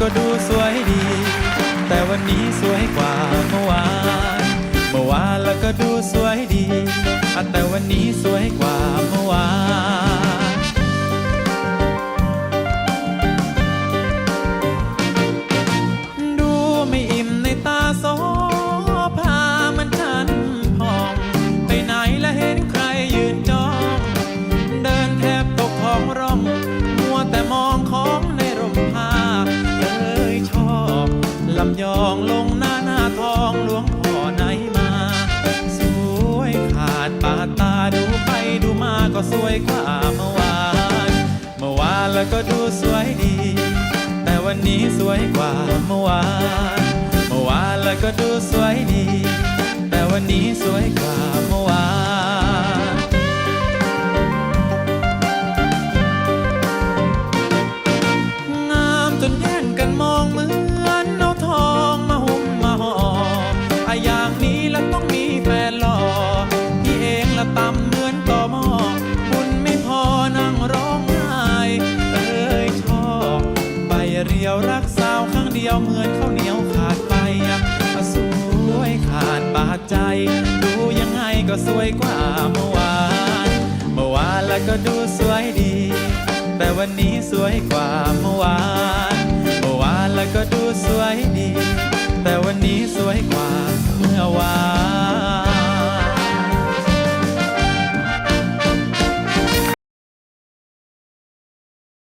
ก็ดูสวยดี แต่วันนี้สวยกว่าเมื่อวาน เมื่อวานแล้วก็ดูสวยดี แต่วันนี้สวยกว่าเมื่อวาน ลำยองลงหน้าหน้าทองหลวงพ่อไหนมา สวยขาดปาดตาดูไปดูมาก็สวยกว่าเมื่อวานเมื่อวานแล้วก็ดูสวยดี แต่วันนี้สวยกว่าเมื่อวานเมื่อวานแล้วก็ดูสวยดี แต่วันนี้สวยกว่า วรักสาวข้างเดียวเหมือนข้าวเหนียวขาดไปสวยขาดบาดใจ ดูยังไงก็สวยกว่าเมื่อวาน เมื่อวานแล้วก็ดูสวยดี แต่วันนี้สวยกว่าเมื่อวาน